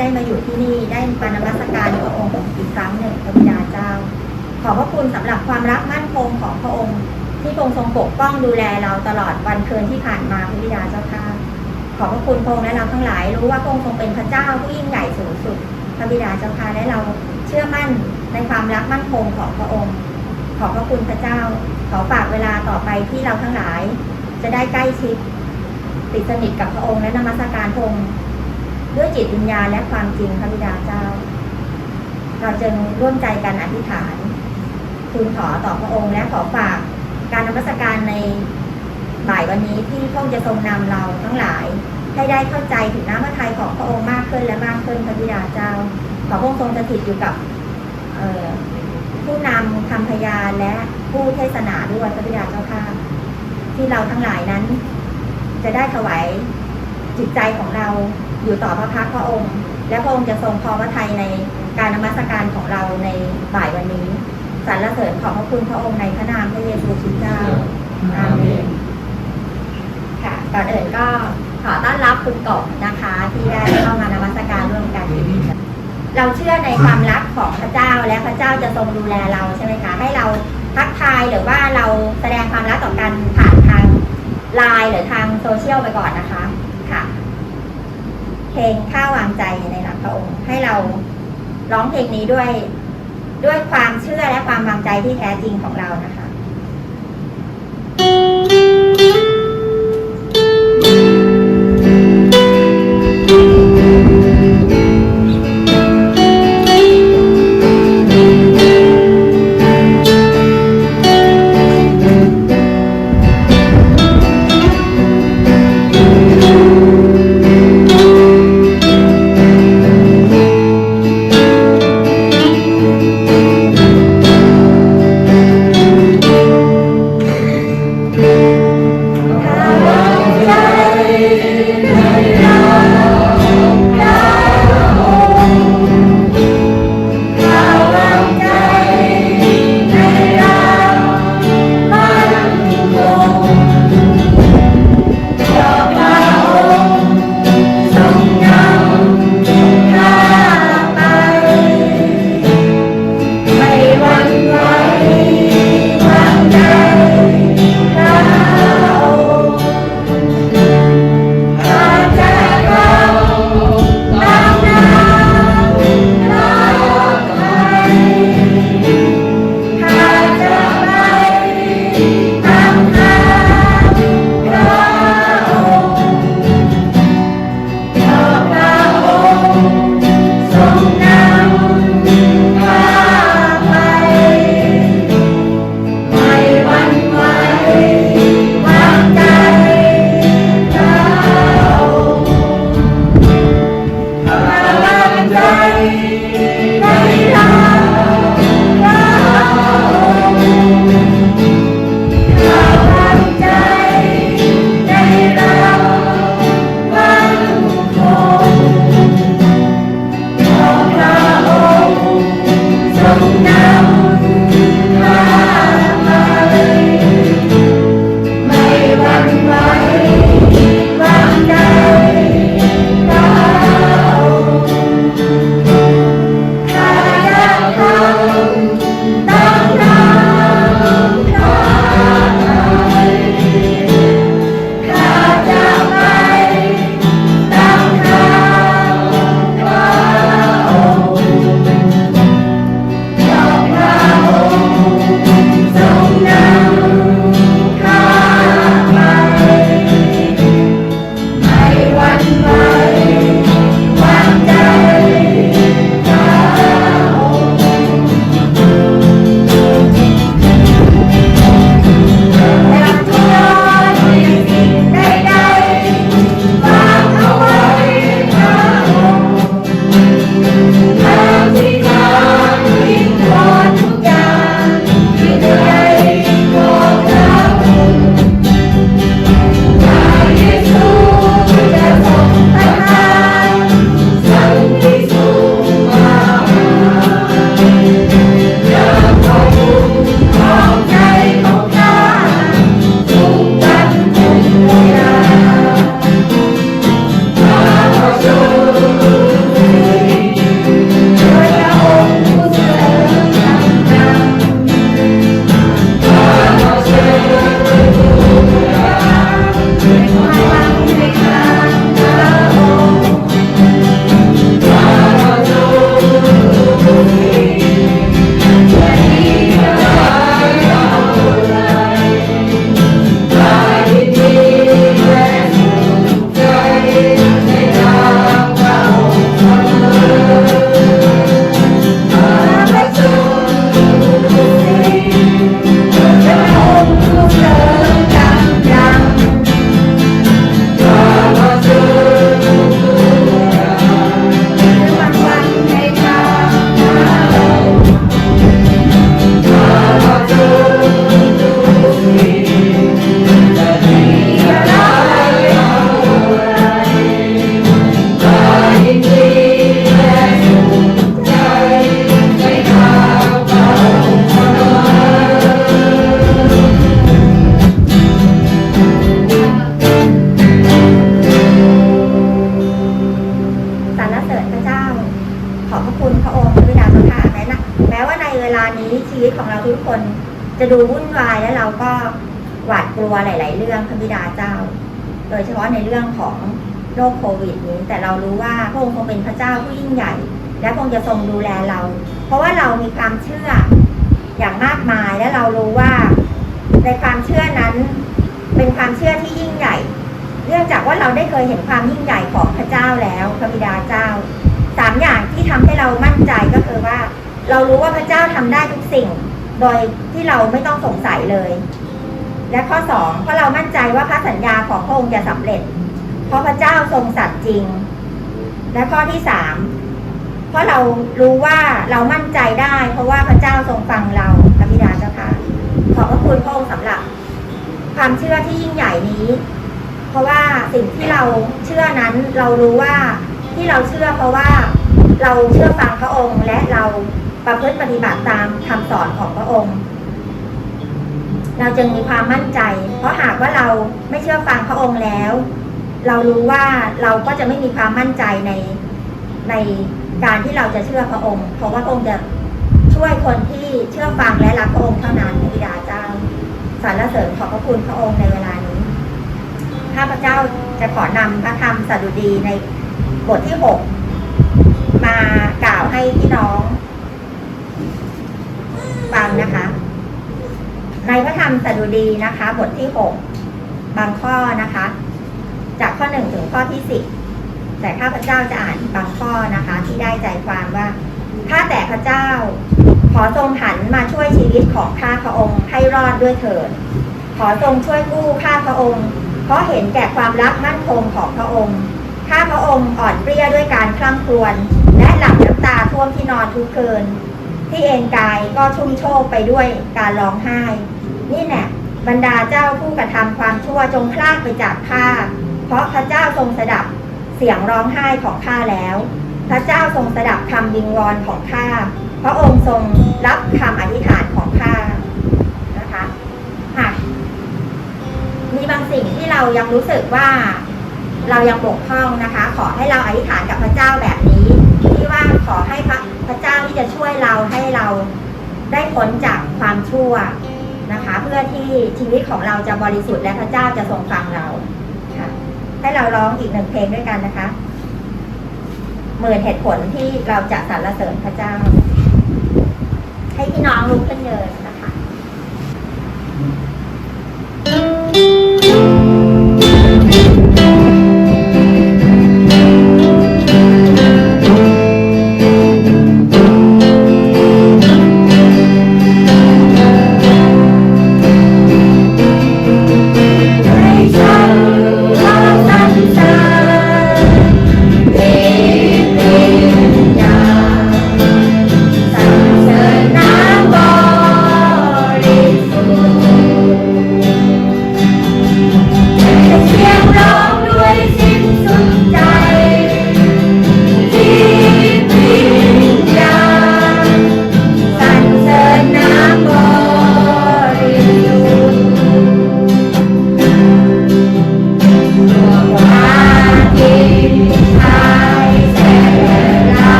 ได้มาอยู่ที่นี่ได้มานมัสการพระองค์อีกครั้งหนึ่งพระบิดาเจ้า ขอบพระคุณสำหรับความรักมั่นคงของพระองค์ ที่พรงทรงปกป้องดูแลเราตลอดวันคืนที่ผ่านมาพระบิดาเจ้าค่ะขอบพระคุณพระองค์และเราทั้งหลาย รู้ว่าพระองค์ทรงเป็นพระเจ้าผู้ยิ่งใหญ่สูงสุดพระบิดาเจ้าค่ะและเราเชื่อมั่นในความรักมั่นคงของพระองค์ ขอบพระคุณพระเจ้า ขอฝากเวลาต่อไปที่เราทั้งหลาย จะได้ใกล้ชิดติดสนิทกับพระองค์และนมัสการพระองค์ ด้วยจิตวิญญาณและความจริงพระบิดาเจ้า เราจึงร่วมใจกันอธิษฐานทูลขอต่อพระองค์และขอฝากการนมัสการในบ่ายวันนี้ที่พระองค์จะทรงนำเราทั้งหลาย ให้ได้เข้าใจถึงน้ำพระทัยของพระองค์มากขึ้นและมากขึ้นพระบิดาเจ้า ขอพระองค์ทรงสถิตอยู่กับผู้นำคำพยานและผู้เทศนาด้วยพระบิดาเจ้าค่ะที่เราทั้งหลายนั้น จะได้ถวายจิตใจของเรา อยู่ต่อพระพักตร์พระองค์ และพระองค์จะทรงพอพระทัยในการนมัสการของเราในบ่ายวันนี้สรรเสริญขอบพระคุณพระองค์ในพระนามพระเยซูคริสต์เจ้าอาเมนค่ะก่อนอื่นก็ขอต้อนรับคุณกบนะคะ ที่ได้เข้ามานมัสการร่วมกัน เราเชื่อในความรักของพระเจ้าและพระเจ้าจะทรงดูแลเราใช่ไหมคะให้เราทักทายหรือว่าเราแสดงความรักต่อกันผ่านทางไลน์หรือทางโซเชียลไปก่อนนะคะค่ะ เพลงข้าวางใจในหลักพระองค์ ให้เราร้องเพลงนี้ด้วยด้วยความเชื่อและความวางใจที่แท้จริงของเรานะคะ ความเชื่อย่างมากมายและเรารู้ว่า ในความเชื่อนั้น เป็นความเชื่อที่ยิ่งใหญ่ เนื่องจากว่าเราได้เคยเห็นความยิ่งใหญ่ของพระเจ้าแล้วพระบิดาเจ้าสามอย่างที่ทำให้เรามั่นใจก็คือว่า เรารู้ว่าพระเจ้าทำได้ทุกสิ่ง โดยที่เราไม่ต้องสงสัยเลย และข้อสองเพราะเรามั่นใจว่าพระสัญญาของพระองค์จะสำเร็จ เพราะพระเจ้าทรงสัตย์จริง และข้อที่สาม เพราะเรารู้ว่าเรามั่นใจได้ เพราะว่าพระเจ้าทรงฟังเราพระบิดาเจ้าค่ะขอบพระคุณพระองค์สำหรับ ความเชื่อที่ยิ่งใหญ่นี้ เพราะว่าสิ่งที่เราเชื่อนั้นเรารู้ว่าที่เราเชื่อเพราะว่าเราเชื่อฟังพระองค์และเราประพฤติปฏิบัติตามคำสอนของพระองค์ เราจึงมีความมั่นใจ เพราะหากว่าเราไม่เชื่อฟังพระองค์แล้ว เรารู้ว่าเราก็จะไม่มีความมั่นใจในใน การที่เราจะเชื่อพระองค์ เพราะว่าพระองค์จะช่วยคนที่เชื่อฟังและรักพระองค์เท่านั้นบิดาเจ้าสรรเสริญขอบพระคุณพระองค์ในเวลานี้ข้าพเจ้าจะขอนำพระธรรมสดุดีในบทที่หกมากล่าวให้พี่น้องฟังนะคะ ในพระธรรมสดุดีนะคะ บทที่หกบางข้อนะคะ จากข้อหนึ่งถึงข้อที่สิบ แต่ข้าพเจ้าจะอ่านบางข้อนะคะ ที่ได้ใจความว่าข้าแต่พระเจ้า ขอทรงหันมาช่วยชีวิตของข้าพระองค์ให้รอดด้วยเถิด ขอทรงช่วยกู้ข้าพระองค์ เพราะเห็นแก่ความรักมั่นคงของพระองค์ ข้าพระองค์อ่อนเปรี้ยด้วยการคล่ำครวญและหลั่งน้ำตาท่วมที่นอนทุกคืนที่เอ็นกายก็ชุ่มโชกไปด้วยการร้องไห้ นี่แน่บรรดาเจ้าผู้กระทำความชั่วจงพลากไปจากข้าเพราะพระเจ้าทรงสดับ เสียงร้องไห้ของข้าแล้ว พระเจ้าทรงสดับคำวิงวอนของข้า พระองค์ทรงรับคำอธิษฐานของข้านะคะหากมีบางสิ่งที่เรายังรู้สึกว่าเรายังบกพร่องนะคะ ขอให้เราอธิษฐานกับพระเจ้าแบบนี้ ที่ว่าขอให้พระพระเจ้าที่จะช่วยเราให้เราได้พ้นจากความชั่วนะคะ เพื่อที่ชีวิตของเราจะบริสุทธิ์และพระเจ้าจะทรงฟังเรา ให้เราร้องอีกหนึ่งเพลงด้วยกันนะคะหมื่นเหตุผลที่เราจะสรรเสริญพระเจ้า ให้พี่น้องลุกขึ้นเดินนะคะ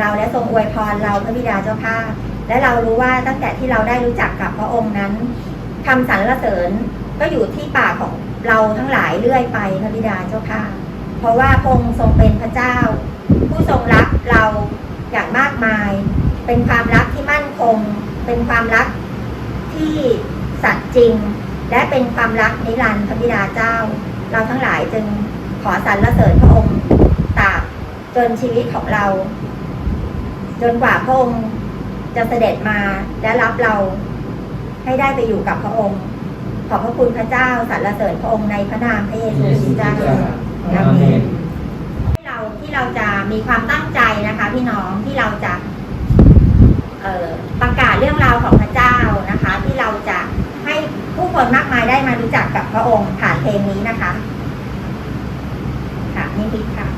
เราและทรงอวยพรเราพระบิดาเจ้าค่ะและเรารู้ว่าตั้งแต่ที่เราได้รู้จักกับพระองค์นั้นคำสรรเสริญก็อยู่ที่ปากของเราทั้งหลายเรื่อยไปพระบิดาเจ้าค่ะเพราะว่าพระองค์ทรงเป็นพระเจ้า ผู้ทรงรักเราอย่างมากมาย เป็นความรักที่มั่นคง เป็นความรักที่สัตย์จริง และเป็นความรักนิรันดร์พระบิดาเจ้า เราทั้งหลายจึงขอสรรเสริญพระองค์ตราบจนชีวิตของเรา จนกว่าพระองค์จะเสด็จมาและรับเราให้ได้ไปอยู่กับพระองค์ ขอบพระคุณพระเจ้าสรรเสริญพระองค์ในพระนามพระเยซูคริสต์เจ้าอาเมนที่เราที่เราจะมีความตั้งใจนะคะ พี่น้องที่เราจะเอ่อประกาศเรื่องราวของพระเจ้านะคะ ที่เราจะให้ผู้คนมากมายได้มารู้จักกับพระองค์ผ่านเพลงนี้นะคะ ค่ะนี่พิดค่ะ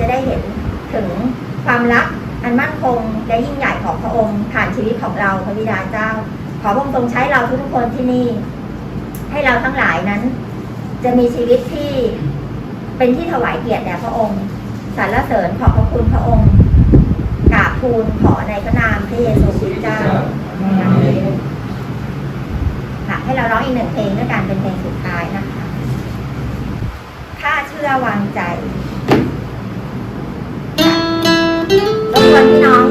จะได้เห็นถึงความรักอันมั่นคงและยิ่งใหญ่ของพระองค์ผ่านชีวิตของเราพระบิดาเจ้า ขอพระองค์ทรงใช้เราทุกคนที่นี่ ให้เราทั้งหลายนั้น จะมีชีวิตที่เป็นที่ถวายเกียรติแด่พระองค์สรรเสริญขอบพระคุณพระองค์กราบทูลขอในพระนามพระเยซูคริสต์เจ้าอาเมนค่ะให้เราร้องอีกหนึ่งเพลงด้วยกันเป็นเพลงสุดท้ายนะคะข้าเชื่อวางใจ รบกวนพี่น้องยืนอีกครั้ง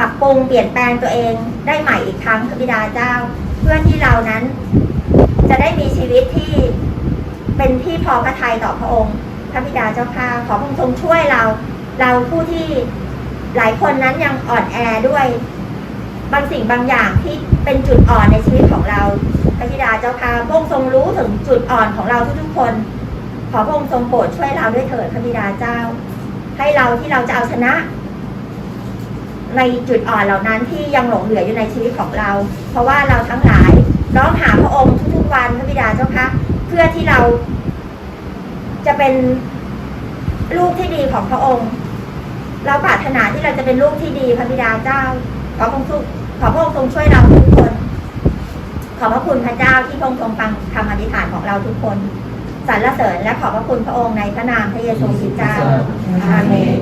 ปรับปรุงเปลี่ยนแปลงตัวเองได้ใหม่อีกครั้งพระบิดาเจ้า เพื่อที่เรานั้น จะได้มีชีวิตที่เป็นที่พอพระทัยต่อพระองค์ พระบิดาเจ้าค่ะขอพระองค์ทรงช่วยเรา เราผู้ที่หลายคนนั้นยังอ่อนแอด้วย บางสิ่งบางอย่างที่เป็นจุดอ่อนในชีวิตของเรา พระบิดาเจ้าค่ะพระองค์ทรงรู้ถึงจุดอ่อนของเราทุกๆคน ขอพระองค์ทรงโปรดช่วยเราด้วยเถิดพระบิดาเจ้า ให้เราที่เราจะเอาชนะ ในจุดอ่อนเหล่านั้นที่ยังหลงเหลืออยู่ในชีวิตของเรา เพราะว่าเราทั้งหลายร้องหาพระองค์ทุกๆวันพระบิดาเจ้าคะเพื่อที่เรา จะเป็นลูกที่ดีของพระองค์ เราปรารถนาที่เราจะเป็นลูกที่ดีพระบิดาเจ้า ขอพระองค์ทรงขอพระองค์ทรงช่วยเราทุกคน ขอบพระคุณพระเจ้าที่พระองค์ทรงฟังคำอธิษฐานของเราทุกคนสรรเสริญและขอบพระคุณพระองค์ในพระนามพระเยซูคริสต์เจ้าอาเมน